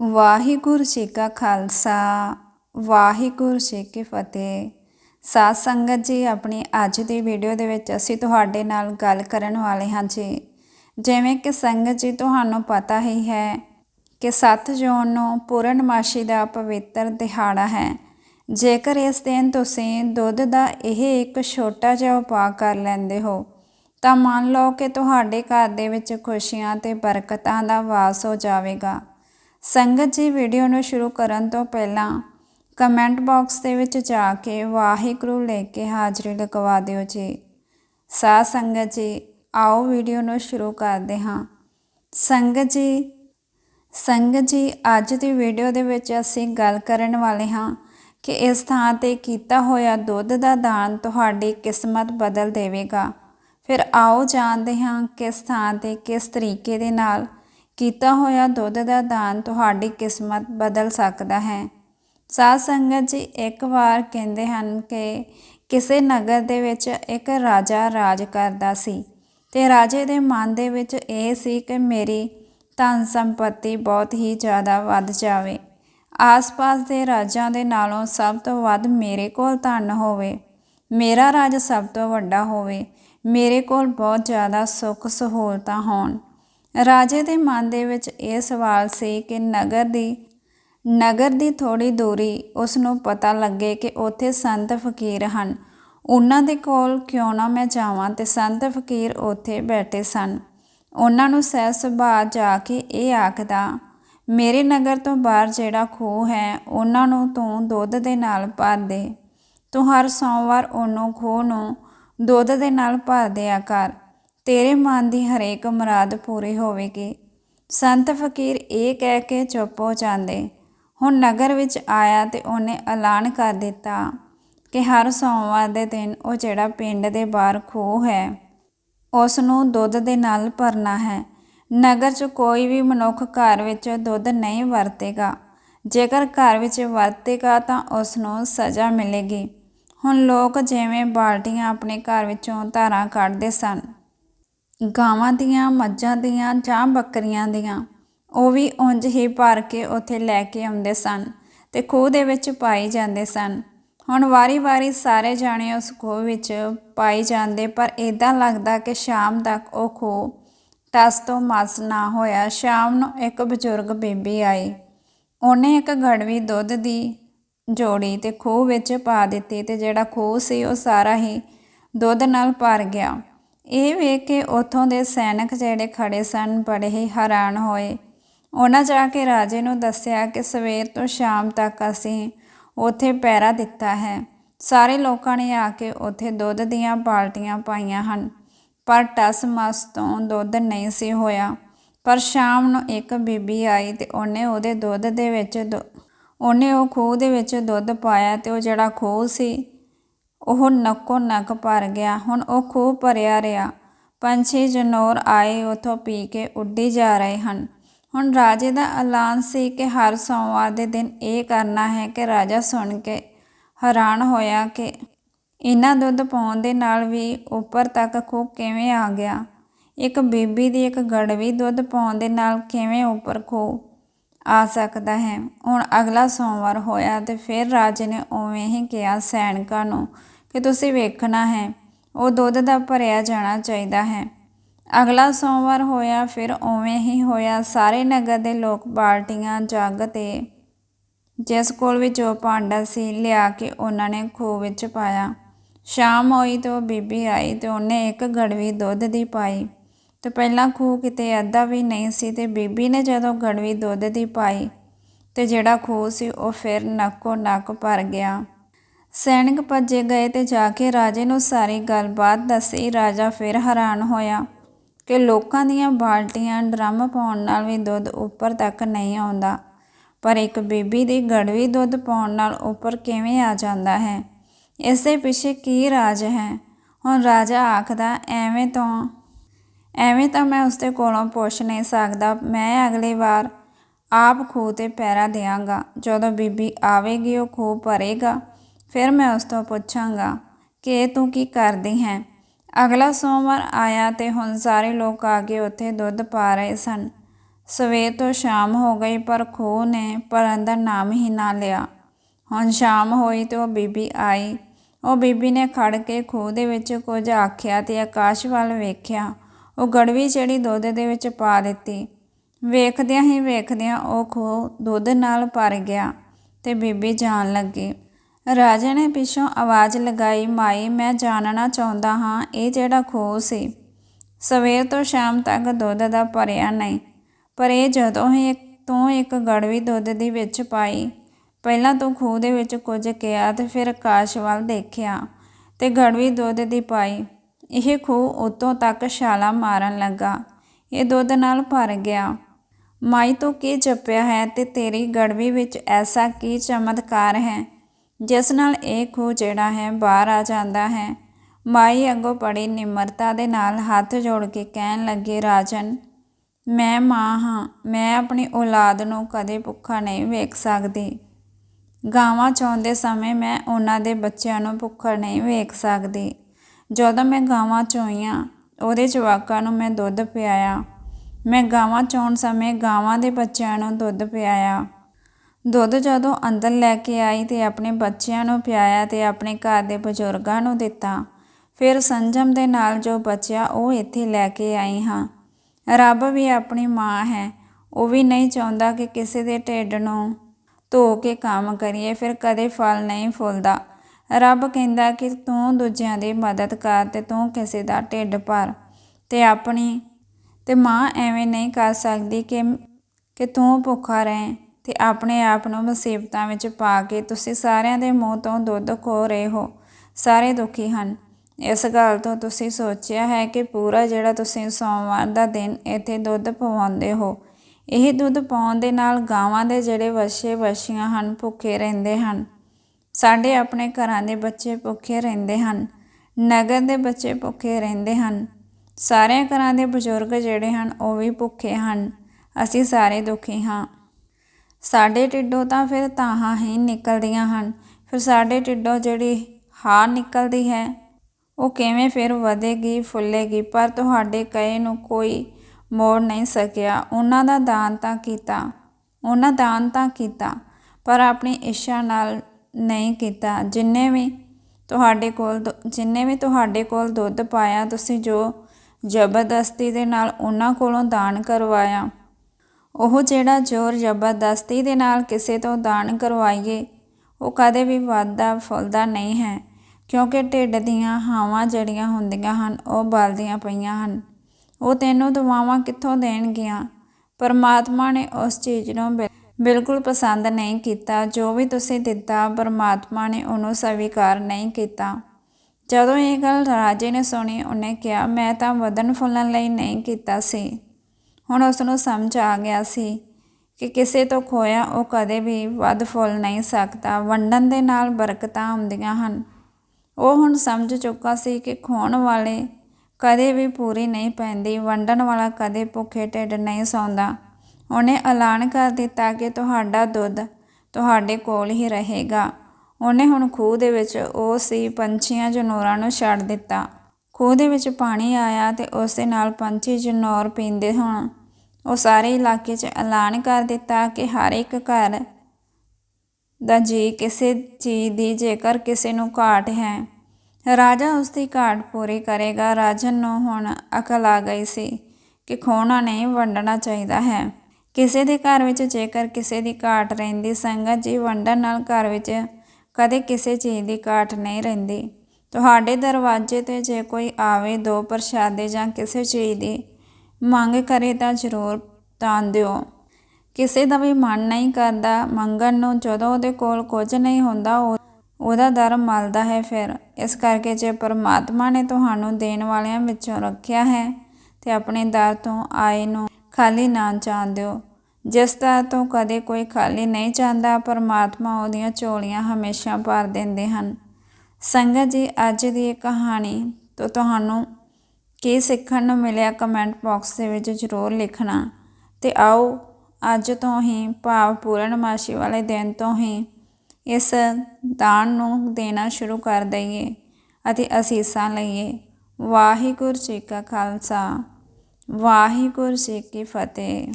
ਵਾਹਿਗੁਰੂ ਜੀ ਕਾ ਖਾਲਸਾ, ਵਾਹਿਗੁਰੂ ਜੀ ਕੀ ਫਤਿਹ। ਸਾਧ ਸੰਗਤ ਜੀ, ਆਪਣੀ ਅੱਜ ਦੀ ਵੀਡੀਓ ਦੇ ਵਿੱਚ ਅਸੀਂ ਤੁਹਾਡੇ ਨਾਲ ਗੱਲ ਕਰਨ ਵਾਲੇ ਹਾਂ ਜੀ। ਜਿਵੇਂ ਕਿ ਸੰਗਤ ਜੀ, ਤੁਹਾਨੂੰ ਪਤਾ ਹੀ ਹੈ ਕਿ 7 ਜੂਨ ਨੂੰ ਪੂਰਨਮਾਸ਼ੀ ਦਾ ਪਵਿੱਤਰ ਦਿਹਾੜਾ ਹੈ। ਜੇਕਰ ਇਸ ਦਿਨ ਤੁਸੀਂ ਦੁੱਧ ਦਾ ਇਹ ਇੱਕ ਛੋਟਾ ਜਿਹਾ ਉਪਾਅ ਕਰ ਲੈਂਦੇ ਹੋ, ਤਾਂ ਮੰਨ ਲਓ ਕਿ ਤੁਹਾਡੇ ਘਰ ਦੇ ਵਿੱਚ ਖੁਸ਼ੀਆਂ ਤੇ ਬਰਕਤਾਂ ਦਾ ਵਾਸ ਹੋ ਜਾਵੇਗਾ। ਸੰਗਤ ਜੀ ਵੀਡੀਓ ਨੂੰ ਸ਼ੁਰੂ ਕਰਨ ਤੋਂ ਪਹਿਲਾਂ ਕਮੈਂਟ ਬਾਕਸ ਦੇ ਵਿੱਚ ਜਾ ਕੇ ਵਾਹਿਗੁਰੂ ਲੈ ਕੇ ਹਾਜ਼ਰੀ ਲਗਵਾ ਦਿਓ ਜੀ। ਸਾਧ ਸੰਗਤ ਜੀ, ਆਓ ਵੀਡੀਓ ਨੂੰ ਸ਼ੁਰੂ ਕਰਦੇ ਹਾਂ। ਸੰਗਤ ਜੀ ਸੰਗਤ ਜੀ, ਅੱਜ ਦੀ ਵੀਡੀਓ ਦੇ ਵਿੱਚ ਅਸੀਂ ਗੱਲ ਕਰਨ ਵਾਲੇ ਹਾਂ ਕਿ ਇਸ ਥਾਂ ਤੇ ਕੀਤਾ ਹੋਇਆ ਦੁੱਧ ਦਾ ਦਾਨ ਤੁਹਾਡੀ ਕਿਸਮਤ ਬਦਲ ਦੇਵੇਗਾ। ਫਿਰ ਆਓ ਜਾਣਦੇ ਹਾਂ ਕਿਸ ਥਾਂ ਤੇ ਕਿਸ ਤਰੀਕੇ ਦੇ ਨਾਲ ਕੀਤਾ ਹੋਇਆ ਦੁੱਧ ਦਾ ਦਾਨ ਤੁਹਾਡੀ ਕਿਸਮਤ ਬਦਲ ਸਕਦਾ ਹੈ। ਸਾਧ ਸੰਗਤ ਜੀ, ਇੱਕ ਵਾਰ ਕਹਿੰਦੇ ਹਨ ਕਿ ਕਿਸੇ ਨਗਰ ਦੇ ਵਿੱਚ ਇੱਕ ਰਾਜਾ ਰਾਜ ਕਰਦਾ ਸੀ ਤੇ ਰਾਜੇ ਦੇ ਮਨ ਦੇ ਵਿੱਚ ਇਹ ਸੀ ਕਿ ਮੇਰੀ ਧਨ ਸੰਪਤੀ ਬਹੁਤ ਹੀ ਜ਼ਿਆਦਾ ਵੱਧ ਜਾਵੇ। ਆਸ-ਪਾਸ ਦੇ ਰਾਜਾਂ ਦੇ ਨਾਲੋਂ ਸਭ ਤੋਂ ਵੱਧ ਮੇਰੇ ਕੋਲ ਧਨ ਹੋਵੇ, ਮੇਰਾ ਰਾਜ ਸਭ ਤੋਂ ਵੱਡਾ ਹੋਵੇ, ਮੇਰੇ ਕੋਲ ਬਹੁਤ ਜ਼ਿਆਦਾ ਸੁੱਖ ਸਹੂਲਤਾਂ ਹੋਣ। ਰਾਜੇ ਦੇ ਮਨ ਦੇ ਵਿੱਚ ਇਹ ਸਵਾਲ ਸੀ ਕਿ ਨਗਰ ਦੀ ਨਗਰ ਦੀ ਥੋੜੀ ਦੂਰੀ ਉਸ ਨੂੰ ਪਤਾ ਲੱਗੇ ਕਿ ਉੱਥੇ ਸੰਤ ਫਕੀਰ ਹਨ। ਉਹਨਾਂ ਦੇ ਕੋਲ ਕਿਉਂ ਨਾ ਮੈਂ ਜਾਵਾਂ ਤੇ ਸੰਤ ਫਕੀਰ ਉੱਥੇ ਬੈਠੇ ਸਨ। ਉਹਨਾਂ ਨੂੰ ਸਹਿ ਸੁਭਾਅ ਜਾ ਕੇ ਇਹ ਆਖਦਾ, ਮੇਰੇ ਨਗਰ ਤੋਂ ਬਾਹਰ ਜਿਹੜਾ ਖੂਹ ਹੈ, ਉਹਨਾਂ ਨੂੰ ਤੂੰ ਦੁੱਧ ਦੇ ਨਾਲ ਭਰ ਦੇ। ਤੂੰ ਹਰ ਸੋਮਵਾਰ ਉਹਨੂੰ ਖੂਹ ਨੂੰ ਦੁੱਧ ਦੇ ਨਾਲ ਭਰ ਦਿਆ ਕਰ। ਤੇਰੇ ਮਨ ਦੀ ਹਰੇਕ ਮੁਰਾਦ ਪੂਰੀ ਹੋਵੇਗੀ। ਸੰਤ ਫਕੀਰ ਇਹ ਕਹਿ ਕੇ ਚੁੱਪ ਹੋ ਜਾਂਦੇ। ਹੁਣ ਨਗਰ ਵਿੱਚ ਆਇਆ ਤੇ ਉਹਨੇ ਐਲਾਨ ਕਰ ਦਿੱਤਾ ਕਿ ਹਰ ਸੋਮਵਾਰ ਦੇ ਦਿਨ ਉਹ ਜਿਹੜਾ ਪਿੰਡ ਦੇ ਬਾਹਰ ਖੂਹ ਹੈ ਉਸ ਨੂੰ ਦੁੱਧ ਦੇ ਨਾਲ ਭਰਨਾ ਹੈ। ਨਗਰ 'ਚ ਕੋਈ ਵੀ ਮਨੁੱਖ ਘਰ ਵਿੱਚ ਦੁੱਧ ਨਹੀਂ ਵਰਤੇਗਾ। ਜੇਕਰ ਘਰ ਵਿੱਚ ਵਰਤੇਗਾ ਤਾਂ ਉਸ ਨੂੰ ਸਜ਼ਾ ਮਿਲੇਗੀ। ਹੁਣ ਲੋਕ ਜਿਵੇਂ ਬਾਲਟੀਆਂ ਆਪਣੇ ਘਰ ਵਿੱਚੋਂ ਧਾਰਾਂ ਕੱਢਦੇ ਸਨ। ਗਾਵਾਂ ਦੀਆਂ, ਮੱਝਾਂ ਦੀਆਂ ਜਾਂ ਬੱਕਰੀਆਂ ਦੀਆਂ, ਉਹ ਵੀ ਉਂਝ ਹੀ ਭਰ ਕੇ ਉੱਥੇ ਲੈ ਕੇ ਆਉਂਦੇ ਸਨ ਤੇ ਖੂਹ ਦੇ ਵਿੱਚ ਪਾਈ ਜਾਂਦੇ ਸਨ। ਹੁਣ ਵਾਰੀ-ਵਾਰੀ ਸਾਰੇ ਜਾਣੇ ਉਸ ਖੂਹ ਵਿੱਚ ਪਾਈ ਜਾਂਦੇ, ਪਰ ਇਦਾਂ ਲੱਗਦਾ ਕਿ ਸ਼ਾਮ ਤੱਕ ਉਹ ਖੂਹ ਟਸ ਤੋਂ ਮਸ ਨਾ ਹੋਇਆ। ਸ਼ਾਮ ਨੂੰ ਇੱਕ ਬਜ਼ੁਰਗ ਬੀਬੀ ਆਈ। ਉਹਨੇ ਇੱਕ ਗੜਵੀ ਦੁੱਧ ਦੀ ਜੋੜੀ ਤੇ ਖੂਹ ਵਿੱਚ ਪਾ ਦਿੱਤੀ ਤੇ ਜਿਹੜਾ ਖੂਹ ਸੀ ਉਹ ਸਾਰਾ ਹੀ ਦੁੱਧ ਨਾਲ ਭਰ ਗਿਆ। ਇਹ ਵੇਖ ਕੇ ਉਥੋਂ ਦੇ ਸੈਨਿਕ ਜਿਹੜੇ ਖੜੇ ਸਨ, ਬੜੇ ਹੀ ਹੈਰਾਨ ਹੋਏ। ਉਹਨਾਂ ਜਾ ਕੇ ਰਾਜੇ ਨੂੰ ਦੱਸਿਆ ਕਿ ਸਵੇਰ ਤੋਂ ਸ਼ਾਮ ਤੱਕ ਅਸੀਂ ਉੱਥੇ ਪਹਿਰਾ ਦਿੱਤਾ ਹੈ। ਸਾਰੇ ਲੋਕਾਂ ਨੇ ਆ ਕੇ ਉੱਥੇ ਦੁੱਧ ਦੀਆਂ ਬਾਲਟੀਆਂ ਪਾਈਆਂ ਹਨ, ਪਰ ਟਸ ਮਸ ਤੋਂ ਦੁੱਧ ਨਹੀਂ ਸੀ ਹੋਇਆ। ਪਰ ਸ਼ਾਮ ਨੂੰ ਇੱਕ ਬੀਬੀ ਆਈ ਤੇ ਉਹਨੇ ਉਹਦੇ ਦੁੱਧ ਦੇ ਵਿੱਚ ਉਹਨੇ ਉਹ ਖੂਹ ਦੇ ਵਿੱਚ ਦੁੱਧ ਪਾਇਆ ਤੇ ਉਹ ਜਿਹੜਾ ਖੂਹ ਸੀ ਉਹ ਨੱਕੋ ਨੱਕ ਭਰ ਗਿਆ। ਹੁਣ ਉਹ ਖੂਹ ਭਰਿਆ ਰਿਹਾ। ਪੰਛੀ ਜਨੌਰ ਆਏ ਉਥੋਂ ਪੀ ਕੇ ਉੱਡੀ ਜਾ ਰਹੇ ਹਨ। ਹੁਣ ਰਾਜੇ ਦਾ ਐਲਾਨ ਸੀ ਕਿ ਹਰ ਸੋਮਵਾਰ ਦੇ ਦਿਨ ਇਹ ਕਰਨਾ ਹੈ ਕਿ ਰਾਜਾ ਸੁਣ ਕੇ ਹੈਰਾਨ ਹੋਇਆ ਕਿ ਇਹਨਾਂ ਦੁੱਧ ਪਾਉਣ ਦੇ ਨਾਲ ਵੀ ਉੱਪਰ ਤੱਕ ਖੂਹ ਕਿਵੇਂ ਆ ਗਿਆ। ਇੱਕ ਬੀਬੀ ਦੀ ਇੱਕ ਗੜਵੀ ਦੁੱਧ ਪਾਉਣ ਦੇ ਨਾਲ ਕਿਵੇਂ ਉੱਪਰ ਖੂਹ ਆ ਸਕਦਾ ਹੈ? ਹੁਣ ਅਗਲਾ ਸੋਮਵਾਰ ਹੋਇਆ ਤੇ ਫਿਰ ਰਾਜੇ ਨੇ ਉਵੇਂ ਹੀ ਕਿਹਾ, ਸੈਨਿਕਾਂ ਨੂੰ ਕਿ ਤੁਸੀਂ ਵੇਖਣਾ ਹੈ, ਉਹ ਦੁੱਧ ਦਾ ਭਰਿਆ ਜਾਣਾ ਚਾਹੀਦਾ ਹੈ। ਅਗਲਾ ਸੋਮਵਾਰ ਹੋਇਆ, ਫਿਰ ਉਵੇਂ ਹੀ ਹੋਇਆ। ਸਾਰੇ ਨਗਰ ਦੇ ਲੋਕ ਬਾਲਟੀਆਂ, ਜੱਗ ਤੇ ਜਿਸ ਕੋਲ ਵੀ ਜੋ ਭਾਂਡਾ ਸੀ, ਲਿਆ ਕੇ ਉਹਨਾਂ ਨੇ ਖੂਹ ਵਿੱਚ ਪਾਇਆ। ਸ਼ਾਮ ਹੋਈ ਤੇ ਉਹ ਬੀਬੀ ਆਈ ਤੇ ਉਹਨੇ ਇੱਕ ਗੜਵੀ ਦੁੱਧ ਦੀ ਪਾਈ। ਤੇ ਪਹਿਲਾਂ ਖੂਹ ਕਿਤੇ ਅੱਧਾ ਵੀ ਨਹੀਂ ਸੀ ਤੇ ਬੀਬੀ ਨੇ ਜਦੋਂ ਗੜਵੀ ਦੁੱਧ ਦੀ ਪਾਈ ਤੇ ਜਿਹੜਾ ਖੂਹ ਸੀ, ਉਹ ਫਿਰ ਨੱਕੋ ਨੱਕ ਭਰ ਗਿਆ। ਸੈਨਿਕ ਭੱਜੇ ਗਏ ਤੇ ਜਾ ਕੇ ਰਾਜੇ ਨੂੰ ਸਾਰੀ ਗੱਲਬਾਤ ਦੱਸੀ, ਰਾਜਾ ਫਿਰ ਹੈਰਾਨ ਹੋਇਆ ਕਿ ਲੋਕਾਂ ਦੀਆਂ ਬਾਲਟੀਆਂ ਡਰਮ ਪਾਉਣ ਨਾਲ ਵੀ ਦੁੱਧ ਉੱਪਰ ਤੱਕ ਨਹੀਂ ਆਉਂਦਾ। ਪਰ ਇੱਕ ਬੀਬੀ ਦੀ ਗੜਵੀ ਦੁੱਧ ਪਾਉਣ ਨਾਲ ਉੱਪਰ ਕਿਵੇਂ ਆ ਜਾਂਦਾ ਹੈ? ਇਸ ਦੇ ਪਿੱਛੇ ਕੀ ਰਾਜ ਹੈ? ਹੁਣ ਰਾਜਾ ਆਖਦਾ, ਐਵੇਂ ਤੋਂ, ਐਵੇਂ ਤਾਂ ਮੈਂ ਉਸਦੇ ਕੋਲੋਂ ਪੁੱਛ ਨਹੀਂ ਸਕਦਾ। ਮੈਂ ਅਗਲੀ ਵਾਰ ਆਪ ਖੂਹ ਤੇ ਪੈਰਾ ਦੇਵਾਂਗਾ ਜਦੋਂ ਬੀਬੀ ਆਵੇਗੀ, ਉਹ ਖੂਹ ਭਰੇਗਾ। ਫਿਰ ਮੈਂ ਉਸ ਤੋਂ ਪੁੱਛਾਂਗਾ ਕਿ ਤੂੰ ਕੀ ਕਰਦੀ ਹੈ? ਅਗਲਾ ਸੋਮਵਾਰ ਆਇਆ ਤੇ ਹੁਣ ਸਾਰੇ ਲੋਕ ਆ ਕੇ ਉੱਥੇ ਦੁੱਧ ਪਾ ਰਹੇ ਸਨ। ਸਵੇਰ ਤੋਂ ਸ਼ਾਮ ਹੋ ਗਈ ਪਰ ਖੂਹ ਨੇ ਭਰਨ ਦਾ ਨਾਮ ਹੀ ਨਾ ਲਿਆ। ਹੁਣ ਸ਼ਾਮ ਹੋਈ ਤੇ ਉਹ ਬੀਬੀ ਆਈ। ਉਹ ਬੀਬੀ ਨੇ ਖੜ ਕੇ ਖੂਹ ਦੇ ਵਿੱਚ ਕੁਝ ਆਖਿਆ ਤੇ ਆਕਾਸ਼ ਵੱਲ ਵੇਖਿਆ। ਉਹ ਗੜਵੀ ਜਿਹੜੀ ਦੁੱਧ ਦੇ ਵਿੱਚ ਪਾ ਦਿੱਤੀ। ਵੇਖਦਿਆਂ ਹੀ ਵੇਖਦਿਆਂ ਉਹ ਖੂਹ ਦੁੱਧ ਨਾਲ ਭਰ ਗਿਆ ਤੇ ਬੀਬੀ ਜਾਣ ਲੱਗੀ। ਰਾਜੇ ਨੇ ਪਿੱਛੋਂ ਆਵਾਜ਼ ਲਗਾਈ, ਮਾਈ, ਮੈਂ ਜਾਣਨਾ ਚਾਹੁੰਦਾ ਹਾਂ, ਇਹ ਜਿਹੜਾ ਖੂਹ ਸੀ। ਸਵੇਰ ਤੋਂ ਸ਼ਾਮ ਤੱਕ ਦੁੱਧ ਦਾ ਭਰਿਆ ਨਹੀਂ, ਪਰ ਇਹ ਜਦੋਂ ਹੀ ਤੂੰ ਇੱਕ ਗੜਵੀ ਦੁੱਧ ਦੀ ਵਿੱਚ ਪਾਈ, ਪਹਿਲਾਂ ਤੂੰ ਖੂਹ ਦੇ ਵਿੱਚ ਕੁਝ ਕਿਹਾ ਤੇ ਫਿਰ ਆਕਾਸ਼ ਵੱਲ ਦੇਖਿਆ ਤੇ ਗੜਵੀ ਦੁੱਧ ਦੀ ਪਾਈ। ਇਹ ਖੂਹ ਉਤੋਂ ਤੱਕ ਛਾਲਾ ਮਾਰਨ ਲੱਗਾ, ਇਹ ਦੁੱਧ ਨਾਲ ਭਰ ਗਿਆ। ਮਾਈ, ਤੋਂ ਕੀ ਜਪਿਆ ਹੈ ਤੇ ਤੇਰੀ ਗੜਵੀ ਵਿੱਚ ਐਸਾ ਕੀ ਚਮਤਕਾਰ ਹੈ? ਜਿਸ ਨਾਲ ਇਹ ਖੂਹ ਜਿਹੜਾ ਹੈ ਬਾਹਰ ਆ ਜਾਂਦਾ ਹੈ। ਮਾਈ ਅੱਗੋਂ ਬੜੀ ਨਿਮਰਤਾ ਦੇ ਨਾਲ ਹੱਥ ਜੋੜ ਕੇ ਕਹਿਣ ਲੱਗੇ, ਰਾਜਨ, ਮੈਂ ਮਾਂ ਹਾਂ। ਮੈਂ ਆਪਣੀ ਔਲਾਦ ਨੂੰ ਕਦੇ ਭੁੱਖਾ ਨਹੀਂ ਵੇਖ ਸਕਦੀ। ਗਾਵਾਂ ਚੋਂਦੇ ਸਮੇਂ ਮੈਂ ਉਹਨਾਂ ਦੇ ਬੱਚਿਆਂ ਨੂੰ ਭੁੱਖਾ ਨਹੀਂ ਵੇਖ ਸਕਦੀ। ਜਦੋਂ ਮੈਂ ਗਾਵਾਂ ਚੋਈਆਂ, ਉਹਦੇ ਜਵਾਕਾਂ ਨੂੰ ਮੈਂ ਦੁੱਧ ਪਿਆਇਆ। ਮੈਂ ਗਾਵਾਂ ਚੋਣ ਸਮੇਂ ਗਾਵਾਂ ਦੇ ਬੱਚਿਆਂ ਨੂੰ ਦੁੱਧ ਪਿਆਇਆ। ਦੁੱਧ ਜਦੋਂ ਅੰਦਰ ਲੈ ਕੇ ਆਈ ਤੇ ਆਪਣੇ ਬੱਚਿਆਂ ਨੂੰ ਪਿਆਇਆ ਤੇ ਆਪਣੇ ਘਰ ਦੇ ਬਜ਼ੁਰਗਾਂ ਨੂੰ ਦਿੱਤਾ, ਫਿਰ ਸੰਜਮ ਦੇ ਨਾਲ ਜੋ ਬਚਿਆ ਉਹ ਇੱਥੇ ਲੈ ਕੇ ਆਈ ਹਾਂ। ਰੱਬ ਵੀ ਆਪਣੀ ਮਾਂ ਹੈ, ਉਹ ਵੀ ਨਹੀਂ ਚਾਹੁੰਦਾ ਕਿ ਕਿਸੇ ਦੇ ਢਿੱਡ ਨੂੰ ਧੋ ਕੇ ਕੰਮ ਕਰੀਏ, ਫਿਰ ਕਦੇ ਫਲ ਨਹੀਂ ਫੁੱਲਦਾ। ਰੱਬ ਕਹਿੰਦਾ ਕਿ ਤੂੰ ਦੂਜਿਆਂ ਦੀ ਮਦਦ ਕਰ ਤੇ ਤੂੰ ਕਿਸੇ ਦਾ ਢਿੱਡ ਭਰ ਤੇ ਆਪਣੀ ਤੇ ਮਾਂ ਐਵੇਂ ਨਹੀਂ ਕਰ ਸਕਦੀ ਕਿ ਕਿ ਤੂੰ ਭੁੱਖਾ ਰਹੇ। ਤੇ ਆਪਣੇ ਆਪ ਨੂੰ ਮੁਸੀਬਤਾਂ ਵਿੱਚ ਪਾ ਕੇ ਤੁਸੀਂ ਸਾਰਿਆਂ ਦੇ ਮੂੰਹ ਤੋਂ ਦੁੱਧ ਖੋ ਰਹੇ ਹੋ। ਸਾਰੇ ਦੁਖੀ ਹਨ। ਇਸ ਗੱਲ ਤੋਂ ਤੁਸੀਂ ਸੋਚਿਆ ਹੈ ਕਿ ਪੂਰਾ ਜਿਹੜਾ ਤੁਸੀਂ ਸੋਮਵਾਰ ਦਾ ਦਿਨ ਇੱਥੇ ਦੁੱਧ ਪਵਾਉਂਦੇ ਹੋ, ਇਹ ਦੁੱਧ ਪਾਉਣ ਦੇ ਨਾਲ ਗਾਵਾਂ ਦੇ ਜਿਹੜੇ ਵਛੇ ਵਛੀਆਂ ਹਨ, ਭੁੱਖੇ ਰਹਿੰਦੇ ਹਨ। ਸਾਡੇ ਆਪਣੇ ਘਰਾਂ ਦੇ ਬੱਚੇ ਭੁੱਖੇ ਰਹਿੰਦੇ ਹਨ। ਨਗਰ ਦੇ ਬੱਚੇ ਭੁੱਖੇ ਰਹਿੰਦੇ ਹਨ। ਸਾਰੇ ਘਰਾਂ ਦੇ ਬਜ਼ੁਰਗ ਜਿਹੜੇ ਹਨ, ਉਹ ਵੀ ਭੁੱਖੇ ਹਨ। ਅਸੀਂ ਸਾਰੇ ਦੁਖੀ ਹਾਂ। ਸਾਡੇ ਢਿੱਡੋਂ ਤਾਂ ਫਿਰ ਤਾਹਾਂ ਹੀ ਨਿਕਲਦੀਆਂ ਹਨ। ਫਿਰ ਸਾਡੇ ਢਿੱਡੋਂ ਜਿਹੜੀ ਹਾਰ ਨਿਕਲਦੀ ਹੈ, ਉਹ ਕਿਵੇਂ ਫਿਰ ਵਧੇਗੀ, ਫੁੱਲੇਗੀ? ਪਰ ਤੁਹਾਡੇ ਕਹੇ ਨੂੰ ਕੋਈ ਮੋੜ ਨਹੀਂ ਸਕਿਆ। ਉਹਨਾਂ ਦਾ ਦਾਨ ਤਾਂ ਕੀਤਾ। ਉਹਨਾਂ ਦਾਨ ਤਾਂ ਕੀਤਾ, ਪਰ ਆਪਣੀ ਇੱਛਾ ਨਾਲ ਨਹੀਂ ਕੀਤਾ। ਜਿੰਨੇ ਵੀ ਤੁਹਾਡੇ ਕੋਲ ਜਿੰਨੇ ਵੀ ਤੁਹਾਡੇ ਕੋਲ ਦੁੱਧ ਪਾਇਆ, ਤੁਸੀਂ ਜੋ ਜ਼ਬਰਦਸਤੀ ਦੇ ਨਾਲ ਉਹਨਾਂ ਕੋਲੋਂ ਦਾਨ ਕਰਵਾਇਆ ਉਹ ਜਿਹੜਾ ਜ਼ੋਰ ਜ਼ਬਰਦਸਤੀ ਦੇ ਨਾਲ ਕਿਸੇ ਤੋਂ ਦਾਨ ਕਰਵਾਈਏ, ਉਹ ਕਦੇ ਵੀ ਵੱਧਦਾ ਫੁੱਲਦਾ ਨਹੀਂ ਹੈ, ਕਿਉਂਕਿ ਢਿੱਡ ਦੀਆਂ ਹਾਵਾਂ ਜਿਹੜੀਆਂ ਹੁੰਦੀਆਂ ਹਨ, ਉਹ ਬਲਦੀਆਂ ਪਈਆਂ ਹਨ। ਉਹ ਤੈਨੂੰ ਦੁਆਵਾਂ ਕਿੱਥੋਂ ਦੇਣਗੀਆਂ? ਪਰਮਾਤਮਾ ਨੇ ਉਸ ਚੀਜ਼ ਨੂੰ ਬਿਲਕੁਲ ਪਸੰਦ ਨਹੀਂ ਕੀਤਾ, ਜੋ ਵੀ ਤੁਸੀਂ ਦਿੱਤਾ, ਪਰਮਾਤਮਾ ਨੇ ਉਹਨੂੰ ਸਵੀਕਾਰ ਨਹੀਂ ਕੀਤਾ। ਜਦੋਂ ਇਹ ਗੱਲ ਰਾਜੇ ਨੇ ਸੁਣੀ, ਉਹਨੇ ਕਿਹਾ, ਮੈਂ ਤਾਂ ਵਧਣ ਫੁੱਲਣ ਲਈ ਨਹੀਂ ਕੀਤਾ ਸੀ। ਹੁਣ ਉਸ ਨੂੰ ਸਮਝ ਆ ਗਿਆ ਸੀ ਕਿ ਕਿਸੇ ਤੋਂ ਖੋਇਆ ਉਹ ਕਦੇ ਵੀ ਵੱਧ ਫੁੱਲ ਨਹੀਂ ਸਕਦਾ। ਵੰਡਣ ਦੇ ਨਾਲ ਬਰਕਤਾਂ ਹੁੰਦੀਆਂ ਹਨ। ਉਹ ਹੁਣ ਸਮਝ ਚੁੱਕਾ ਸੀ ਕਿ ਖੋਣ ਵਾਲੇ ਕਦੇ ਵੀ ਪੂਰੀ ਨਹੀਂ ਪੈਂਦੀ। ਵੰਡਣ ਵਾਲਾ ਕਦੇ ਭੁੱਖੇ ਢਿੱਡ ਨਹੀਂ ਸੌਂਦਾ। ਉਹਨੇ ਐਲਾਨ ਕਰ ਦਿੱਤਾ ਕਿ ਤੁਹਾਡਾ ਦੁੱਧ ਤੁਹਾਡੇ ਕੋਲ ਹੀ ਰਹੇਗਾ। ਉਹਨੇ ਹੁਣ ਖੂਹ ਦੇ ਵਿੱਚ ਉਹ ਸੀ ਪੰਛੀਆਂ ਜਨੂਰਾਂ ਨੂੰ ਛੱਡ ਦਿੱਤਾ। ਖੂਹ ਦੇ ਵਿੱਚ ਪਾਣੀ ਆਇਆ ਤੇ ਉਸ ਦੇ ਨਾਲ ਪੰਛੀ ਜਨੂਰ ਪੀਂਦੇ ਹੋਣ। ਉਹ ਸਾਰੇ ਇਲਾਕੇ 'ਚ ਐਲਾਨ ਕਰ ਦਿੱਤਾ ਕਿ ਹਰ ਇੱਕ ਘਰ ਦਾ ਜੀ ਕਿਸੇ ਚੀਜ਼ ਦੀ ਜੇਕਰ ਕਿਸੇ ਨੂੰ ਘਾਟ ਹੈ। ਰਾਜਾ ਉਸ ਦੀ ਘਾਟ ਪੂਰੀ ਕਰੇਗਾ। ਰਾਜਨ ਨੂੰ ਹੁਣ ਅਕਲ ਆ ਗਈ ਸੀ ਕਿ ਖੋਣਾ ਨਹੀਂ ਵੰਡਣਾ ਚਾਹੀਦਾ ਹੈ। ਕਿਸੇ ਦੇ ਘਰ ਵਿੱਚ ਜੇਕਰ ਕਿਸੇ ਦੀ ਘਾਟ ਰਹਿੰਦੀ, ਸੰਗਤ ਜੀ ਵੰਡਣ ਨਾਲ ਘਰ ਵਿੱਚ ਕਦੇ ਕਿਸੇ ਚੀਜ਼ ਦੀ ਘਾਟ ਨਹੀਂ ਰਹਿੰਦੀ। ਤੁਹਾਡੇ ਦਰਵਾਜ਼ੇ ਤੇ ਜੇ ਕੋਈ ਆਵੇ ਦੋ ਪ੍ਰਸ਼ਾਦੇ ਜਾਂ ਕਿਸੇ ਚੀਜ਼ ਦੀ ਮੰਗ ਕਰੇ ਤਾਂ ਜ਼ਰੂਰ ਦਾਨ ਦਿਓ। ਕਿਸੇ ਦਾ ਵੀ ਮਨ ਨਹੀਂ ਕਰਦਾ, ਮੰਗਣ ਨੂੰ ਜਦੋਂ ਉਹਦੇ ਕੋਲ ਕੁਝ ਨਹੀਂ ਹੁੰਦਾ ਉਹਦਾ ਦਰ ਮਲਦਾ ਹੈ ਫਿਰ। ਇਸ ਕਰਕੇ ਜੇ ਪਰਮਾਤਮਾ ਨੇ ਤੁਹਾਨੂੰ ਦੇਣ ਵਾਲਿਆਂ ਵਿੱਚੋਂ ਰੱਖਿਆ ਹੈ ਤੇ ਆਪਣੇ ਦਰ ਤੋਂ ਆਏ ਨੂੰ ਖਾਲੀ ਨਾ ਜਾਣ ਦਿਓ। ਜਿਸ ਤਰ੍ਹਾਂ ਤੋਂ ਕਦੇ ਕੋਈ ਖਾਲੀ ਨਹੀਂ ਜਾਂਦਾ, ਪਰਮਾਤਮਾ ਉਹਦੀਆਂ ਝੋਲੀਆਂ ਹਮੇਸ਼ਾ ਭਰ ਦਿੰਦੇ ਹਨ। ਸੰਗਤ ਜੀ, ਅੱਜ ਦੀ ਇਹ ਕਹਾਣੀ ਤੋਂ ਤੁਹਾਨੂੰ ਕੀ ਸਿੱਖਣ ਨੂੰ ਮਿਲਿਆ ਕਮੈਂਟ ਬਾਕਸ ਦੇ ਵਿੱਚ ਜ਼ਰੂਰ ਲਿਖਣਾ। ਤੇ ਆਓ ਅੱਜ ਤੋਂ ਹੀ ਭਾਵ ਪੂਰਨਮਾਸ਼ੀ ਵਾਲੇ ਦਿਨ ਤੋਂ ਹੀ ਇਸ ਦਾਨ ਨੂੰ ਦੇਣਾ ਸ਼ੁਰੂ ਕਰ ਦਈਏ ਅਤੇ ਅਸੀਸਾਂ ਲਈਏ। ਵਾਹਿਗੁਰੂ ਜੀ ਕਾ ਖਾਲਸਾ, ਵਾਹਿਗੁਰੂ ਜੀ ਕੀ ਫਤਿਹ।